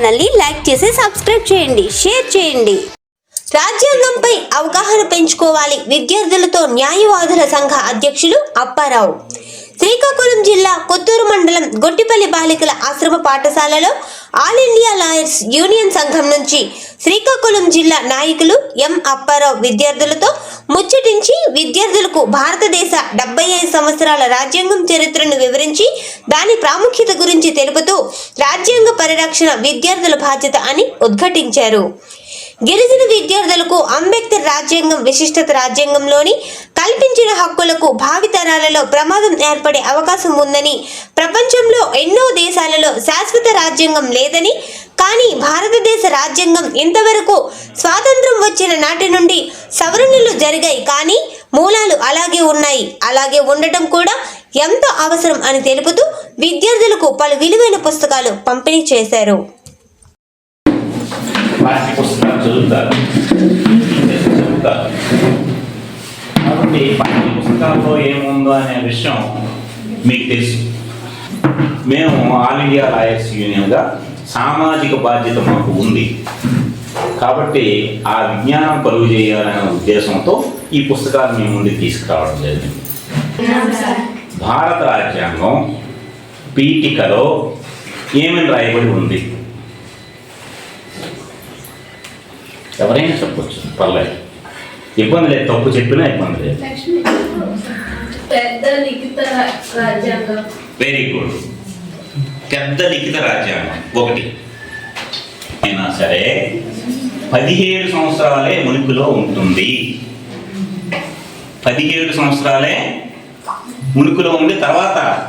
ఛానల్ని లైక్ చేసి సబ్స్క్రైబ్ చేయండి షేర్ చేయండి. రాజ్యాంగంపై అవగాహన పెంచుకోవాలి విద్యార్థులతో న్యాయవాదుల సంఘ అధ్యక్షులు అప్పారావు. శ్రీకాకుళం జిల్లా కొత్తూరు మండలం గొట్టిపల్లి బాలికల ఆశ్రమ పాఠశాలలో ఆల్ ఇండియా లాయర్స్ యూనియన్ సంఘం నుంచి శ్రీకాకుళం జిల్లా నాయకులు ఎం అప్పారావు విద్యార్థులతో ముచ్చటించి విద్యార్థులకు భారతదేశ డెబ్బై ఐదు సంవత్సరాల రాజ్యాంగం చరిత్రను వివరించి దాని ప్రాముఖ్యత గురించి తెలుపుతూ రాజ్యాంగ పరిరక్షణ విద్యార్థుల బాధ్యత అని ఉద్ఘాటించారు. గిరిజన విద్యార్థులకు అంబేద్కర్ రాజ్యాంగం విశిష్టత రాజ్యాంగంలోని కల్పించిన హక్కులకు భావితరాలలో ప్రమాదం ఏర్పడే అవకాశం ఉందని ప్రపంచంలో ఎన్నో దేశాలలో శాశ్వత రాజ్యాంగం లేదని కానీ భారతదేశ రాజ్యాంగం ఇంతవరకు స్వాతంత్రం వచ్చిన నాటి నుండి సవరణలు జరిగాయి కానీ మూలాలు అలాగే ఉన్నాయి. అలాగే ఉండటం కూడా ఎంతో అవసరం అని తెలుపుతూ విద్యార్థులకు పలు విలువైన పుస్తకాలు పంపిణీ చేశారు. కాబట్టి పాఠ్య పుస్తకాల్లో ఏముందో అనే విషయం మీకు తెలుసు. మేము ఆల్ ఇండియా లాయర్స్ యూనియన్గా సామాజిక బాధ్యత మాకు ఉంది. కాబట్టి ఆ విజ్ఞానం కలుగు చేయాలనే ఉద్దేశంతో ఈ పుస్తకాలు మీ ముందుకు తీసుకురావడం జరిగింది. భారత రాజ్యాంగం పీఠికలో ఏమని రాయబడి ఉంది? ఎవరైనా చెప్పొచ్చు పర్లేదు. ఇబ్బంది లేదు తప్పు చెప్పినా ఇబ్బంది లేదు. వెరీ గుడ్ పెద్ద లిఖిత రాజ్యాంగం ఒకటి. అయినా సరే పదిహేడు సంవత్సరాలే మునుకులో ఉంటుంది. పదిహేడు సంవత్సరాలే ఉనికిలో ఉంది తర్వాత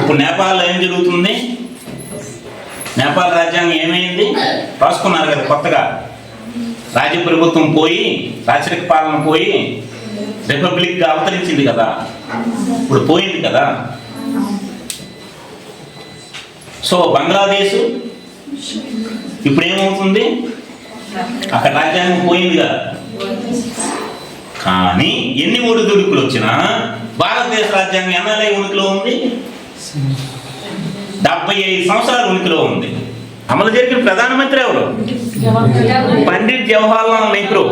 ఇప్పుడు నేపాల్లో ఏం జరుగుతుంది? నేపాల్ రాజ్యాంగం ఏమైంది? రాసుకున్నారు కదా కొత్తగా. రాజ్య ప్రభుత్వం పోయి రాచరిక పాలన పోయి రిపబ్లిక్గా అవతరించింది కదా. ఇప్పుడు పోయింది కదా. సో బంగ్లాదేశ్ ఇప్పుడు ఏమవుతుంది అక్కడ రాజ్యాంగం పోయింది కదా. కానీ ఎన్ని ఒడిదుడుకులు వచ్చినా భారతదేశ రాజ్యాంగం ఎన్ఆర్ఐ ఉనికిలో ఉంది. డెబ్బై ఐదు సంవత్సరాల ఉనికిలో ఉంది. అమలు జరిగిన ప్రధానమంత్రి ఎవరు? పండిట్ జవహర్లాల్ నెహ్రూ.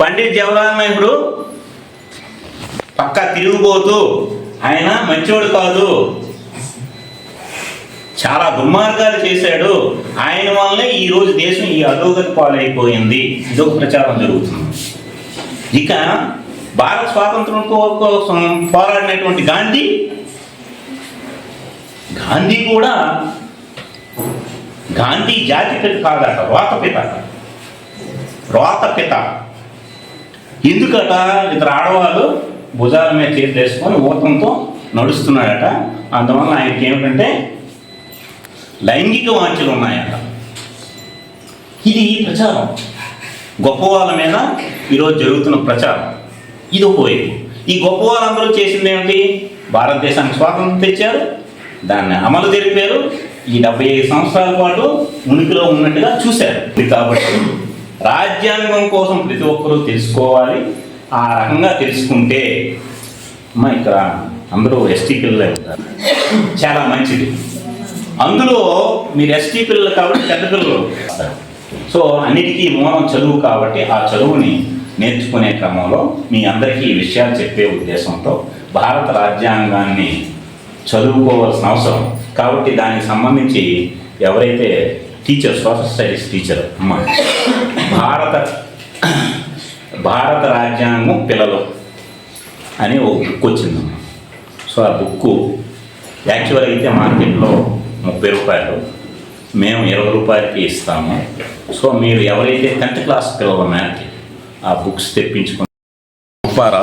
పండిట్ జవహర్లాల్ నెహ్రూ పక్క తిరిగిపోతూ ఆయన మంచోడు కాదు. చాలా దుర్మార్గాలు చేశాడు. ఆయన వల్లే ఈ రోజు దేశం ఈ అధోగతి పాలైపోయింది. ఇదొక ప్రచారం జరుగుతుంది. ఇక భారత స్వాతంత్రం కోసం పోరాడినటువంటి గాంధీ గాంధీ కూడా గాంధీ జాతి పిత కాదట రోత పిత. రోత పిత. ఎందుకట? ఇద్దరు ఆడవాళ్ళు భుజాల మీద చేతి వేసుకొని ఊతంతో నడుస్తున్నాడట అందువల్ల ఆయనకి ఏమిటంటే లైంగిక వాంఛలు ఉన్నాయట. ఇది ప్రచారం. గొప్ప వాళ్ళ మీద ఈరోజు జరుగుతున్న ప్రచారం. ఇది ఒక వైపు. ఈ గొప్ప వాళ్ళందరూ చేసింది ఏమిటి? భారతదేశానికి స్వాతంత్రం తెచ్చారు. దాన్ని అమలు జరిపారు. ఈ డెబ్బై ఐదు సంవత్సరాల పాటు ఉనికిలో ఉన్నట్టుగా చూశారు. ఇది కాబట్టి రాజ్యాంగం కోసం ప్రతి ఒక్కరూ తెలుసుకోవాలి. ఆ రకంగా తెలుసుకుంటే అమ్మ ఇక్కడ అందరూ ఎస్టీ పిల్లలే ఉంటారు. చాలా మంచిది. అందులో మీరు ఎస్టీ పిల్లలు కాబట్టి పెద్ద పిల్లలు. సో అన్నిటికీ మూలం చదువు కాబట్టి ఆ చదువుని నేర్చుకునే క్రమంలో మీ అందరికీ ఈ విషయాలు చెప్పే ఉద్దేశంతో భారత రాజ్యాంగాన్ని చదువుకోవాల్సిన అవసరం. కాబట్టి దానికి సంబంధించి ఎవరైతే టీచర్ సోషల్ స్టడీస్ టీచర్ అమ్మ భారత భారత రాజ్యాంగం పిల్లలు అని ఒక బుక్ వచ్చిందమ్మా. సో ఆ బుక్ యాక్చువల్ అయితే మార్కెట్లో ముప్పై రూపాయలు. మేము ఇరవై రూపాయలకి ఇస్తాము. సో మీరు ఎవరైతే టెన్త్ క్లాస్ పిల్లల మేరకి ఆ బుక్స్ తెప్పించుకుని ఉప్పారా?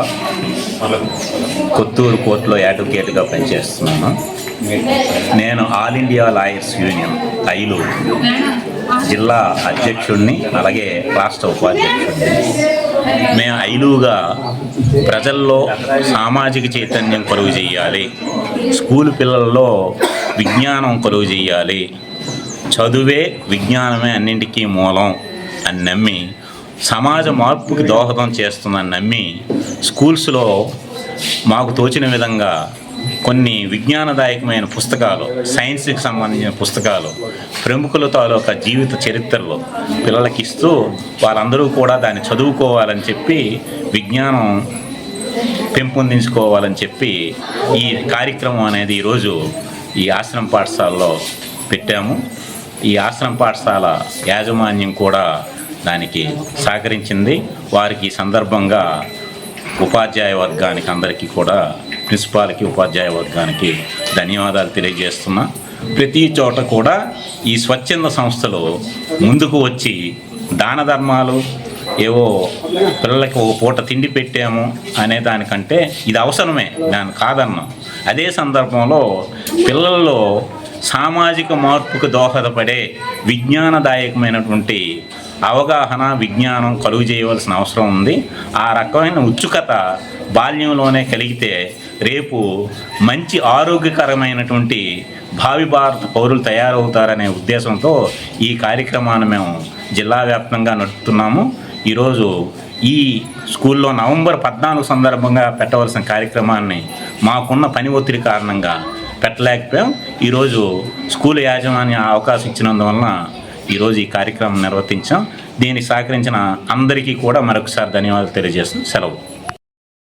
కొత్తూరు కోర్టులో అడ్వకేట్గా పనిచేస్తున్నాను. నేను all India lawyers union AILU జిల్లా అధ్యక్షుడిని అలాగే రాష్ట్ర ఉపాధ్యక్షుడిని మేము ఐలుగా ప్రజల్లో సామాజిక చైతన్యం కలుగు చేయాలి స్కూల్ పిల్లల్లో విజ్ఞానం కలుగు చేయాలి. చదువే విజ్ఞానమే అన్నింటికీ మూలం అని నమ్మి సమాజ మార్పుకి దోహదం చేస్తుందని నమ్మి స్కూల్స్లో మాకు తోచిన విధంగా కొన్ని విజ్ఞానదాయకమైన పుస్తకాలు సైన్స్కి సంబంధించిన పుస్తకాలు ప్రముఖుల తాలూకా జీవిత చరిత్రలు పిల్లలకి ఇస్తూ వాళ్ళందరూ కూడా దాన్ని చదువుకోవాలని చెప్పి విజ్ఞానం పెంపొందించుకోవాలని చెప్పి ఈ కార్యక్రమం అనేది ఈరోజు ఈ ఆశ్రమ పాఠశాలలో పెట్టాము. ఈ ఆశ్రమ పాఠశాల యాజమాన్యం కూడా దానికి సహకరించింది. వారికి ఈ సందర్భంగా ఉపాధ్యాయ వర్గానికి అందరికీ కూడా ప్రిన్సిపాల్కి ఉపాధ్యాయ వర్గానికి ధన్యవాదాలు తెలియజేస్తున్నా. ప్రతి చోట కూడా ఈ స్వచ్ఛంద సంస్థలు ముందుకు వచ్చి దాన ధర్మాలు ఏవో పిల్లలకి ఒక పూట తిండి పెట్టాము అనే దానికంటే ఇది అవసరమే దాని కాదన్నాం. అదే సందర్భంలో పిల్లల్లో సామాజిక మార్పుకు దోహదపడే విజ్ఞానదాయకమైనటువంటి అవగాహన విజ్ఞానం కలుగు చేయవలసిన అవసరం ఉంది. ఆ రకమైన ఉత్సుకత బాల్యంలోనే కలిగితే రేపు మంచి ఆరోగ్యకరమైనటువంటి భావి భారత పౌరులు తయారవుతారనే ఉద్దేశంతో ఈ కార్యక్రమాన్ని మేము జిల్లా వ్యాప్తంగా నడుపుతున్నాము. ఈరోజు ఈ స్కూల్లో నవంబర్ పద్నాలుగు సందర్భంగా పెట్టవలసిన కార్యక్రమాన్ని మాకున్న పని ఒత్తిడి కారణంగా పెట్టలేకపోయాం. ఈరోజు స్కూల్ యాజమాన్య అవకాశం ఇచ్చినందువలన ఈరోజు ఈ కార్యక్రమం నిర్వర్తించాం. దీనికి సహకరించిన అందరికీ కూడా మరొకసారి ధన్యవాదాలు తెలియజేస్తూ సెలవు.